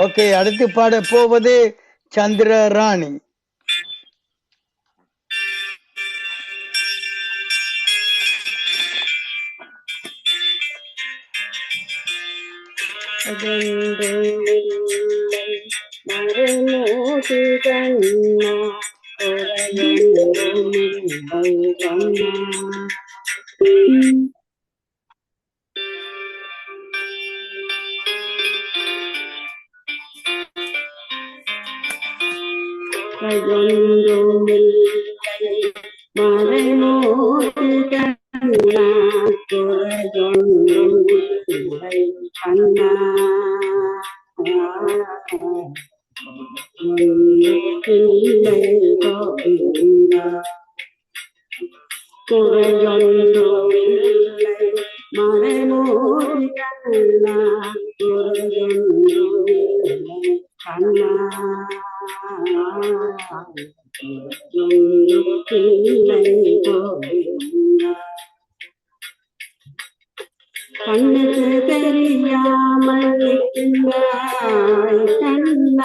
Okay அடுத்து பாட போவது சந்திர ராணி. மறுமோதி கண்ணா கண்ணா dòng mình mà đây mô tư căn là của dòng mình thầy thân na mình kinh đây có mình là của dòng dòng mình mà đây mô tư căn là của dòng കണ്ണു തെറിയാമലിക്കുന്നായി കണ്ണ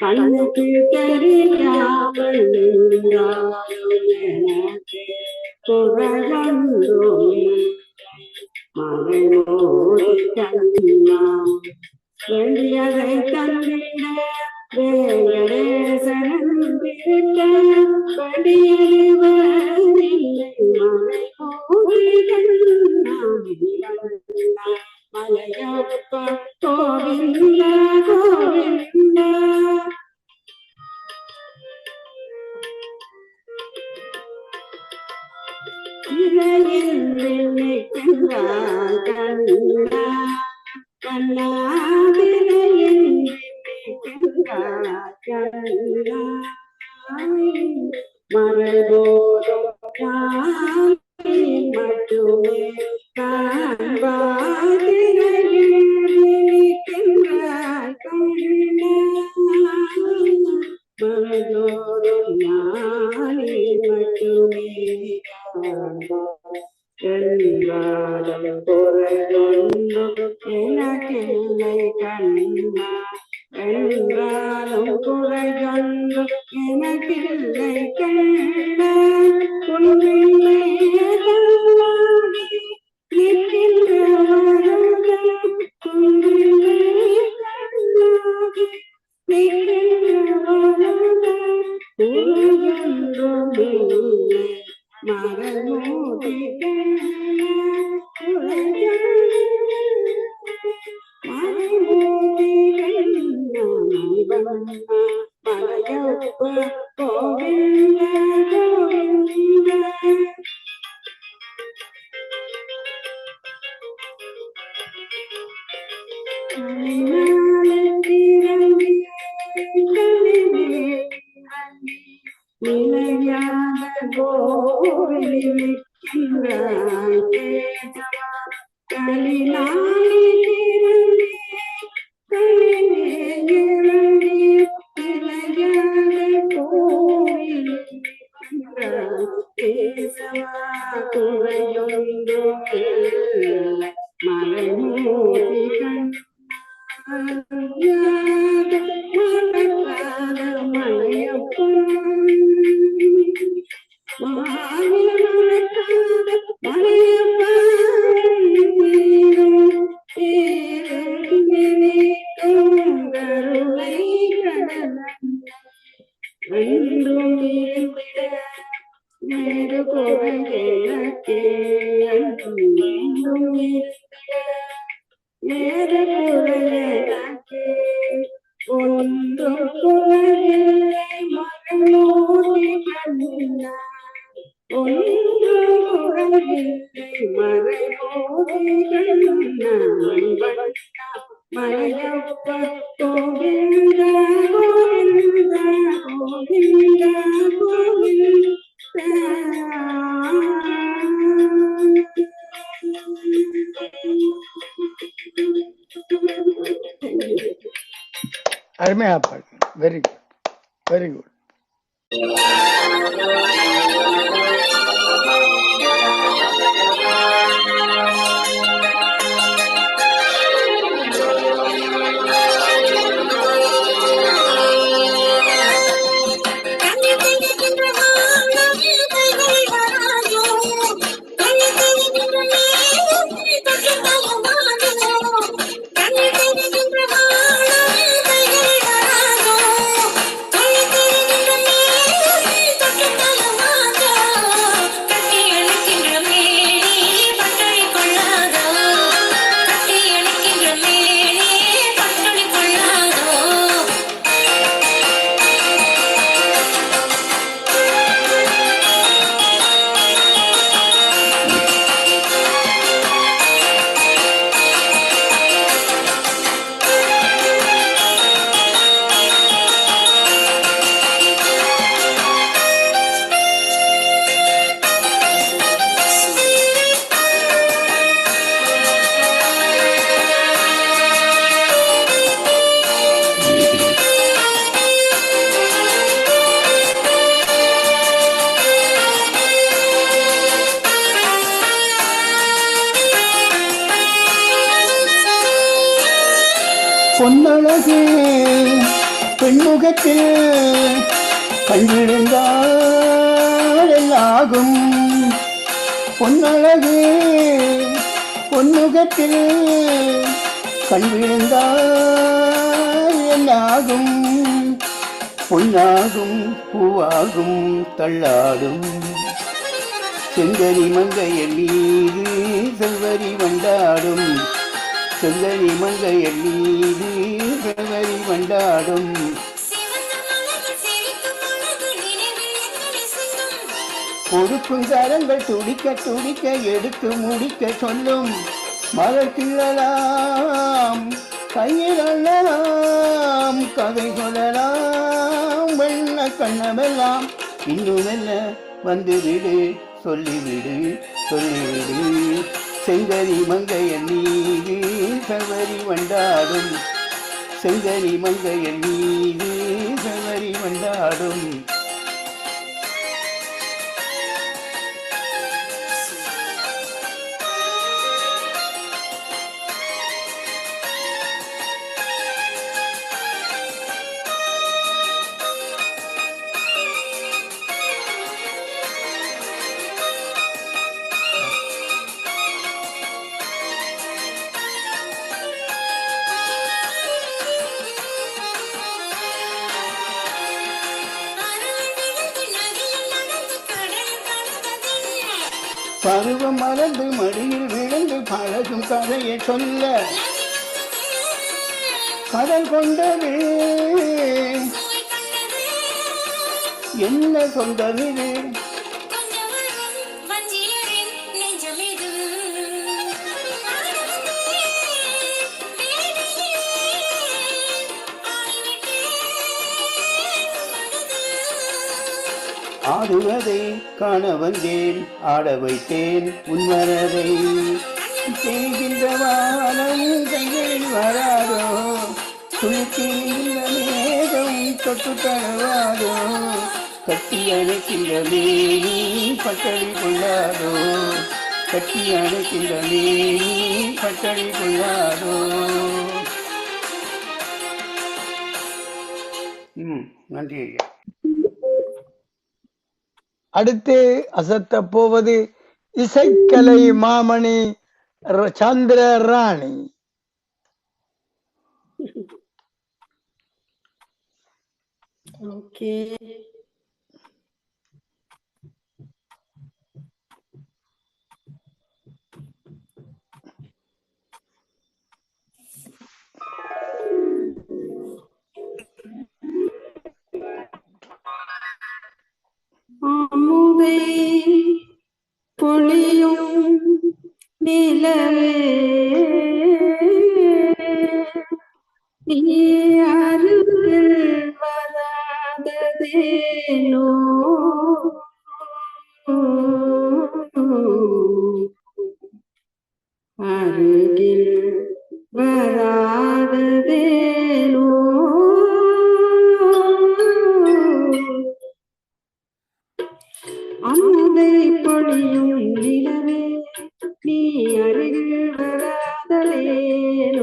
കണ്ണു തെറിയാമലിക്കുന്നായി പുറകണ്ടോ മകനോട് കണ്ണ தந்திட வேங்கடேசனன் திருட்ட படியது வரவில்லை lord good, Amen. அருமையாக பாடுங்க very good very good பொன்னழகு பெண்முகத்தில் கண்டிருந்தால் பொன்னழகு பொன்முகத்தில் கண்டிருந்தால் என்னாகும் பொன்னாகும் பூவாகும் தள்ளாடும். செங்கனி மங்கையல் மீது செல்வரி வந்தாடும் செங்கனி மங்கையல் மீது எங்களை சொல்லும் கொடுக்கும் கரங்கள் துடிக்க துடிக்க எடுத்து முடிக்க சொல்லும். மலர் கிள்ளலாம் கையில் அள்ளலாம் கதை சொல்லலாம் வெண்ண கண்ணமெல்லாம். இன்னும் என்ன வந்துவிடு சொல்லிவிடு சொல்லிவிடு. செங்கரி மங்கையன் மீது சவரி வண்டாடும் செங்கனி மங்கையன் மீது சவரி வண்டாடும் பருவம் மறந்து மடியில் விழுந்து பழகும் கதையை சொல்ல கடல் கொண்டது. என்ன சொந்தது ஆடுவதே காண வந்தேன் ஆட வைத்தேன் உன்மரதை செய்கின்ற வானம் கைகளில் வராதோ? துணிக்கின்ற மேகம் தொட்டு தழுவாதோ? கட்டி அணைக்கின்ற மேனி பட்டளி கொள்ளாதோ? கட்டி அணைக்கின்ற மேனி பட்டளி கொள்ளாதோ? ம் நன்றி ஐயா. அடுத்து அசத்த போவது இசைக்கலை மாமணி சந்திர ராணி. ஓகே. நிலவே Hallelujah.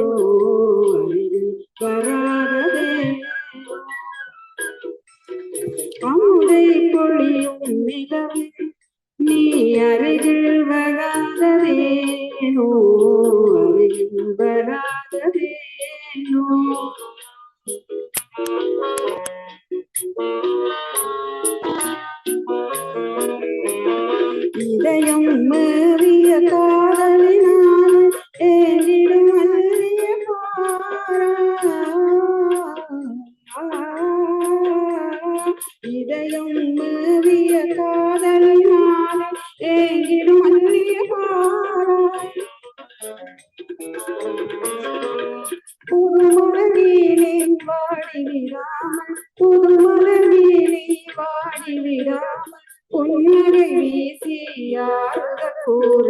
புதுமலரீனை வாடி விடாமல் புதுமலரீனை வாடி விடாமல் பொன்னரை வீசி யாருக கூற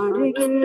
அருகில்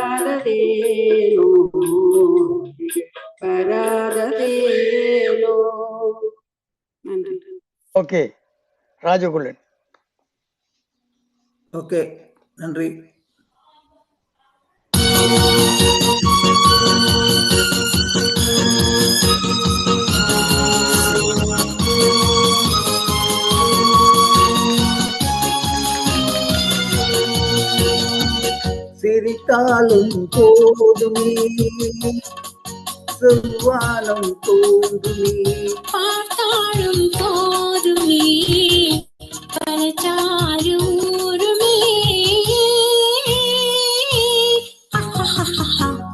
ಪರಾರದೇನು ಪರಾರದೇನು ஓகே ராஜகுலன் ஓகே நன்றி Thank you. விழித்தாலும் போதுமே செவ்வானம் தோன்றுமே பார்த்தாலும் போதுமே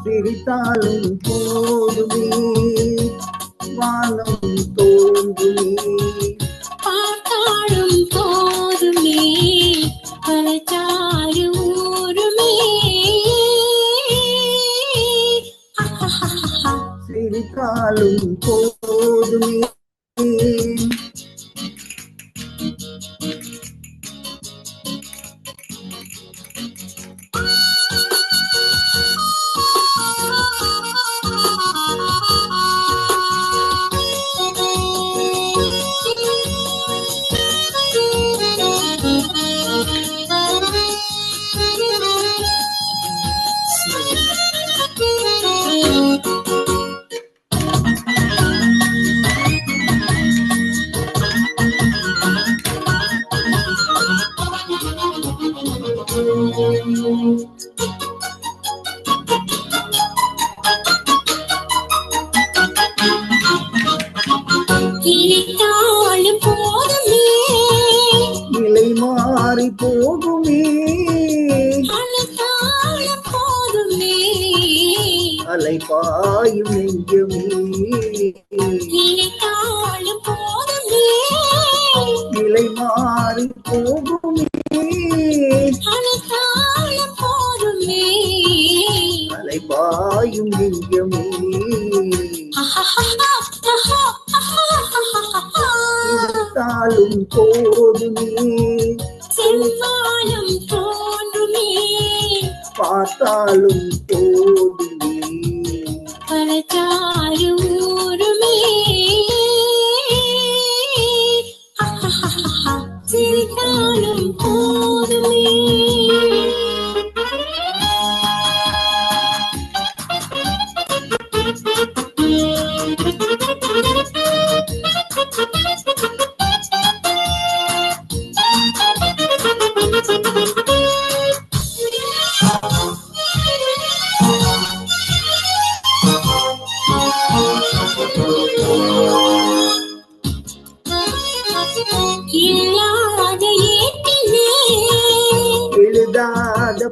சிரித்தாலும் போதுமே வானம் தோன்றுமே போதுமே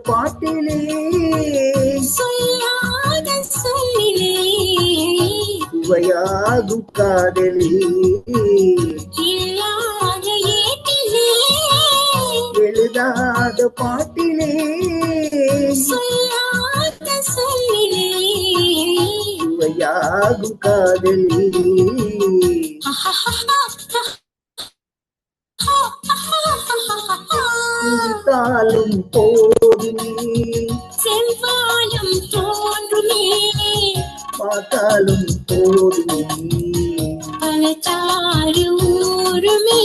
பாட்டிலே. சொல்லாத சொல்லிலே. சுவையாகும் காதலே. இல்லாத ஏட்டிலே. எழுதாத பாட்டிலே. சொல்லாத சொல்லிலே. காதலே. தாளும் போ அழைத்தாலும் போதும். அழைத்தாலும் ஊருமே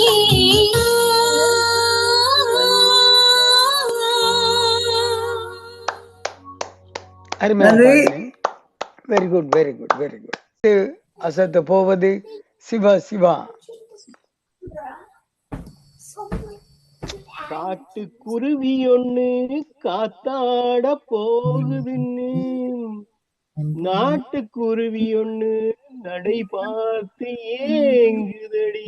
very good very good very good அசத்த போவது சிவா சிவா. காட்டு குருவி ஒண்ணு காத்தாட போகுதுன்னு. நாட்டுக்குருவி ஒண்ணு நடை பார்த்து ஏங்குதடி.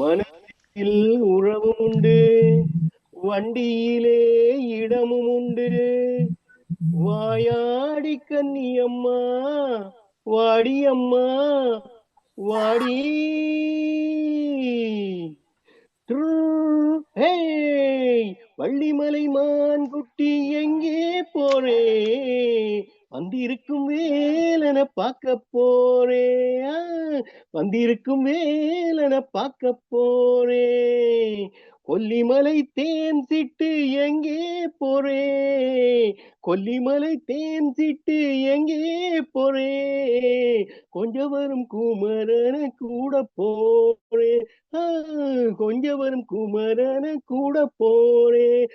மனத்தில் உறவும் உண்டு வண்டியிலே இடமும் உண்டு. வாயாடி கன்னியம்மா வாடியம்மா வாடி. ட்ரூ, ஹேய், வள்ளிமலை மான் குட்டி எங்கே போறே? வந்திருக்கும் வேலன பார்க்க போறே. ஆ, வந்திருக்கும் வேலன பார்க்க போறே. கொல்லிமலை தேன் சிட்டு எங்கே போறே? கொல்லிமலை தேன் சிட்டு எங்கே போறே? கொஞ்சம் வரும் குமரன கூட போறே. ஆ, கொஞ்சம் வரும் குமரன கூட போறே.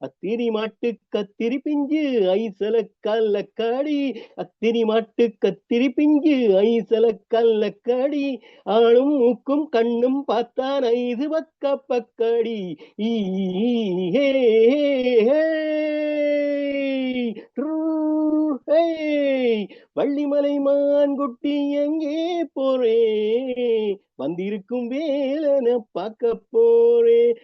அத்திரி மாட்டு கத்திரி பிஞ்சு ஐசல கல்லக்காடி அத்திரி மாட்டு கத்திரி பிஞ்சு ஐசல கல்லக்காடி ஆளும் மூக்கும் கண்ணும் பார்த்தான் ஐது பக்க பக்க ஈ, ஹே, ஹே, ட்ரூ, வள்ளிமலை மான் குட்டி எங்கே போறே? வந்திருக்கும் வேலன பார்க்க போறே.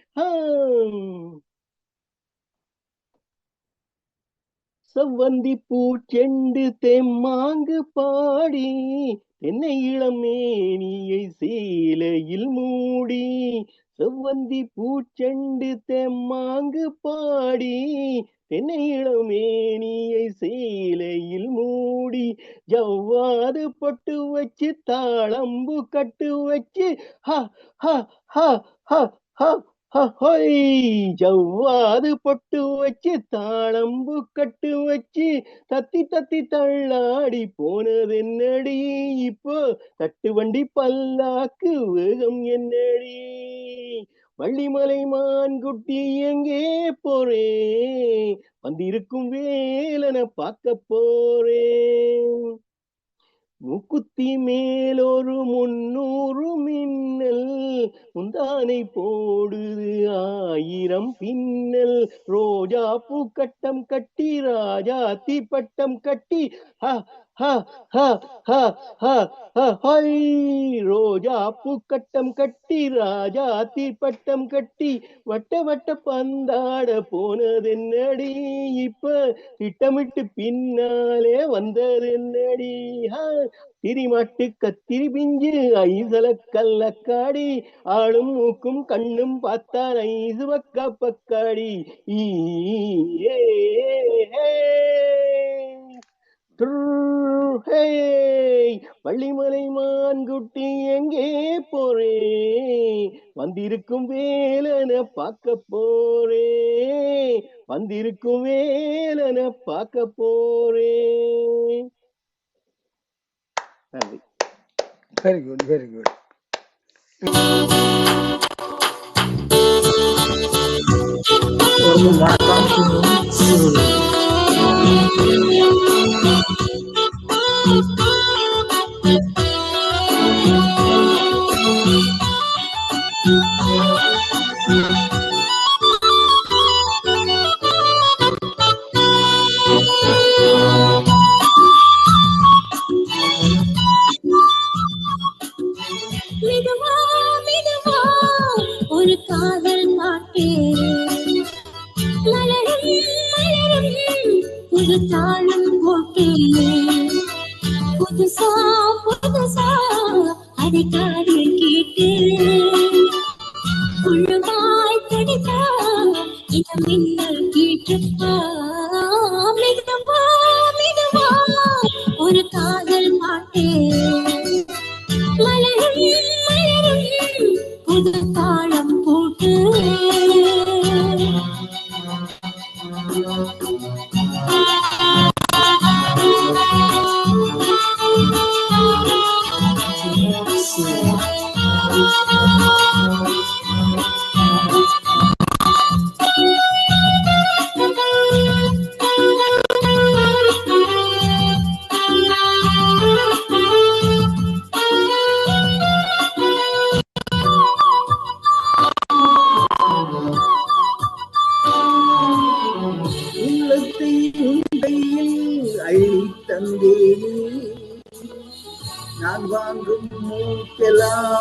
செவ்வந்தி பூ செண்டு தெம்மாங்கு பாடி என்னை இளமேனியை சீலையில் மூடி செவ்வந்தி பூச்செண்டு தெம்மாங்கு பாடி என்னை இளமேனியை சேலையில் மூடி ஜவ்வாது பட்டு வச்சு தாளம்பு கட்டு வச்சு ஹ ஹ ஹ ஹ ஹ ஜவ்வாது பொட்டு வச்சு தாளம்பு கட்டு வச்சு தத்தி தத்தி தள்ளாடி போனது என்னடி? இப்போ தட்டு வண்டி பல்லாக்கு வேகம் என்னடி? வள்ளிமலை மான் குட்டி எங்கே போறேன்? வந்திருக்கும் வேலனை பார்க்க போறேன். மூக்குத்தி மேலொரு முன்னூறு மின்னல் முந்தானை போடுது ஆயிரம் பின்னல். ரோஜா பூ கட்டம் கட்டி ராஜா தீப்பட்டம் கட்டி ரோஜா பூக்கட்டம் கட்டி ராஜா தீப்பட்டம் கட்டி வட்ட வட்ட பந்தாட போனது என்னடி இப்ப திட்டமிட்டு பின்னாலே வந்தது என்னடி திரிமாட்டு கத்திரி பிஞ்சு ஐசல கல்லக்காடி ஆளும் மூக்கும் கண்ணும் பார்த்தால் ஐசு பக்கா பக்காடி. ஈ, ஏ, வள்ளிமலை மான்குட்டி எங்கே போறே? வந்திருக்கும் வேலன பார்க்க போறே. வந்திருக்கும் வேலன பார்க்க போறே. நன்றி. வெரி குட் வெரி குட் வணக்கம் ஒழுங்காய் துடித்தா இந்த மின்னல் கேட்டு ஆ, ஒரு காதல் மாட்டே மலரும்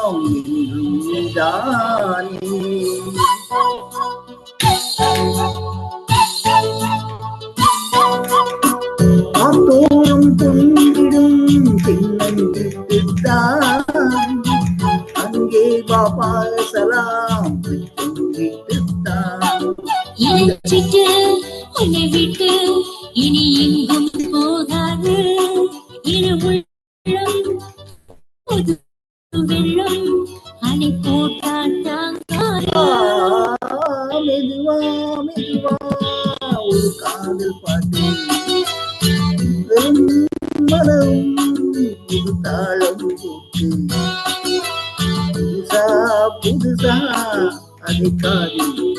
送你送 மெதுவா மெதுவா ஒரு காதல் பாட்டு வெறும் மனம் புது தாளம் போட்டு புதுசா புதுசா அதை காதில்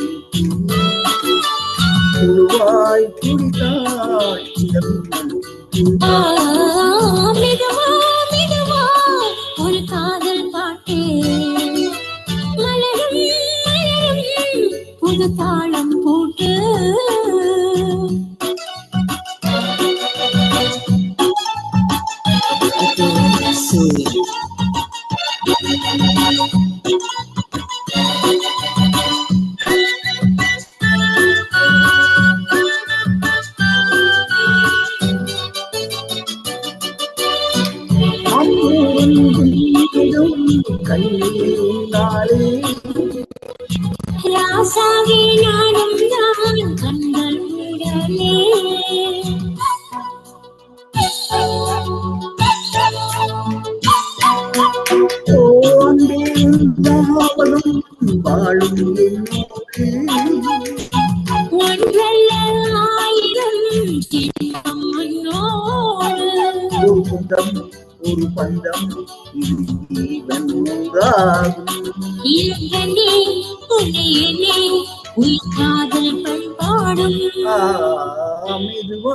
மெதுவா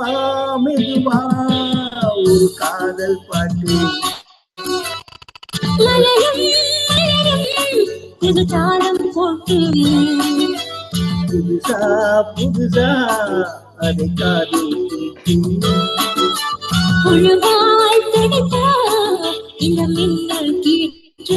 மெதுவா ஒரு காதல் பாட்டு. புது தாளம் போட்டு. புதுசா புதுசா அதை காதில் கேட்டு புழுவாய் இந்த மின்னல் கீற்று